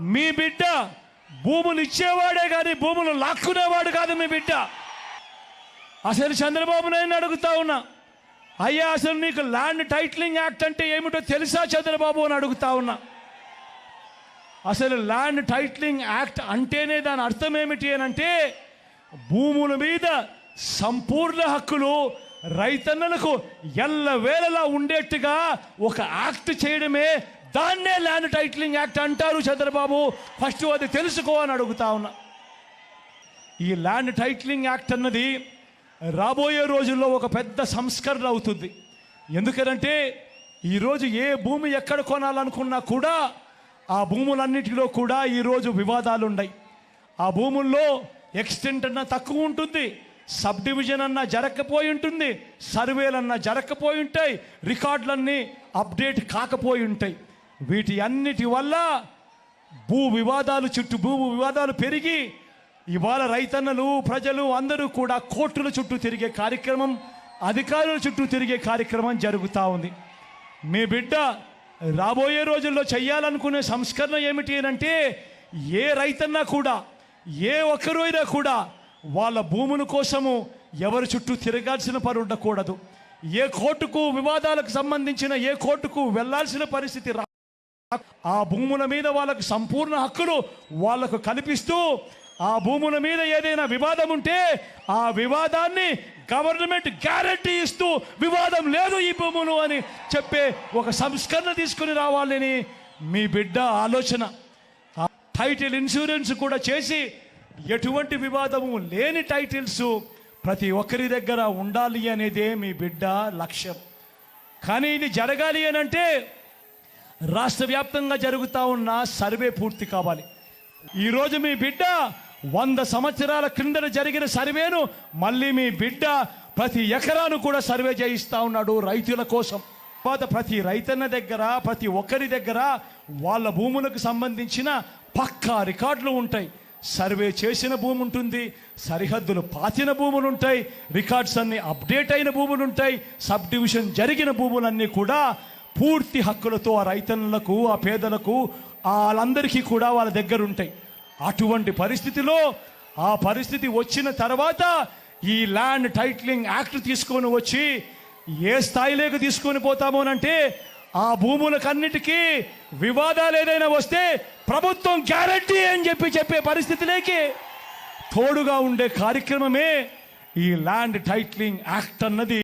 మీ బిడ్డ భూములు ఇచ్చేవాడే కానీ భూములు లాక్కునేవాడు కాదు మీ బిడ్డ. అసలు చంద్రబాబు నాయుడు అడుగుతా ఉన్నా. అయ్యా అసలు నీకు ల్యాండ్ టైటిలింగ్ యాక్ట్ అంటే ఏమిటో తెలుసా చంద్రబాబు అని అడుగుతా ఉన్నా. అసలు ల్యాండ్ టైటిలింగ్ యాక్ట్ అంటేనే దాని అర్థం ఏమిటి అని అంటే భూముల మీద సంపూర్ణ హక్కులు రైతన్నలకు ఎల్లవేళలా ఉండేట్టుగా ఒక యాక్ట్ చేయడమే దాన్నే ల్యాండ్ టైటిలింగ్ యాక్ట్ అంటారు చంద్రబాబు. ఫస్ట్ అది తెలుసుకో అని అడుగుతా ఉన్నా. ఈ ల్యాండ్ టైటిలింగ్ యాక్ట్ అన్నది రాబోయే రోజుల్లో ఒక పెద్ద సంస్కరణ అవుతుంది. ఎందుకనంటే ఈరోజు ఏ భూమి ఎక్కడ కొనాలనుకున్నా కూడా ఆ భూములన్నిటిలో కూడా ఈరోజు వివాదాలు ఉన్నాయి. ఆ భూముల్లో ఎక్స్టెంట్ అన్న తక్కువ ఉంటుంది సబ్ డివిజన్ అన్న జరగకపోయి ఉంటుంది సర్వేలన్నా జరగకపోయి ఉంటాయి రికార్డులన్నీ అప్డేట్ కాకపోయి ఉంటాయి. వీటి అన్నిటి వల్ల భూ వివాదాలు చుట్టూ భూ వివాదాలు పెరిగి ఇవాళ రైతన్నలు ప్రజలు అందరూ కూడా కోర్టుల చుట్టూ తిరిగే కార్యక్రమం అధికారుల చుట్టూ తిరిగే కార్యక్రమం జరుగుతూ ఉంది. మీ బిడ్డ రాబోయే రోజుల్లో చేయాలనుకునే సంస్కరణ ఏమిటి అంటే ఏ రైతన్నా కూడా ఏ ఒక్కరు అయినా కూడా వాళ్ళ భూముల కోసము ఎవరి చుట్టూ తిరగాల్సిన పని ఉండకూడదు. ఏ కోర్టుకు వివాదాలకు సంబంధించిన ఏ కోర్టుకు వెళ్ళాల్సిన పరిస్థితి రా ఆ భూముల మీద వాళ్ళకు సంపూర్ణ హక్కులు వాళ్ళకు కల్పిస్తూ ఆ భూముల మీద ఏదైనా వివాదం ఉంటే ఆ వివాదాన్ని గవర్నమెంట్ గ్యారంటీ ఇస్తూ వివాదం లేదు ఈ భూములు అని చెప్పే ఒక సంస్కరణ తీసుకుని రావాలని మీ బిడ్డ ఆలోచన. ఆ టైటిల్ ఇన్సూరెన్స్ కూడా చేసి ఎటువంటి వివాదము లేని టైటిల్స్ ప్రతి ఒక్కరి దగ్గర ఉండాలి అనేదే మీ బిడ్డ లక్ష్యం. కానీ ఇది జరగాలి అని అంటే రాష్ట్ర వ్యాప్తంగా జరుగుతూ ఉన్న సర్వే పూర్తి కావాలి. ఈరోజు మీ బిడ్డ వంద సంవత్సరాల క్రిందన జరిగిన సర్వేను మళ్ళీ మీ బిడ్డ ప్రతి ఎకరాను కూడా సర్వే చేయిస్తూ ఉన్నాడు రైతుల కోసం. తర్వాత ప్రతి రైతన్న దగ్గర ప్రతి ఒక్కరి దగ్గర వాళ్ళ భూములకు సంబంధించిన పక్కా రికార్డులు ఉంటాయి. సర్వే చేసిన భూమి ఉంటుంది సరిహద్దులు పాతిన భూములు ఉంటాయి రికార్డ్స్ అన్ని అప్డేట్ అయిన భూములు ఉంటాయి సబ్ డివిజన్ జరిగిన భూములన్నీ కూడా పూర్తి హక్కులతో ఆ రైతన్నులకు ఆ పేదలకు వాళ్ళందరికీ కూడా వాళ్ళ దగ్గర ఉంటాయి. అటువంటి పరిస్థితిలో ఆ పరిస్థితి వచ్చిన తర్వాత ఈ ల్యాండ్ టైటిలింగ్ యాక్ట్ తీసుకొని వచ్చి ఏ స్థాయిలోకి తీసుకొని పోతామోనంటే ఆ భూములకన్నిటికీ వివాదాలు ఏదైనా వస్తే ప్రభుత్వం గ్యారంటీ అని చెప్పి చెప్పే పరిస్థితిలోకి తోడుగా ఉండే కార్యక్రమమే ఈ ల్యాండ్ టైటిలింగ్ యాక్ట్ అన్నది.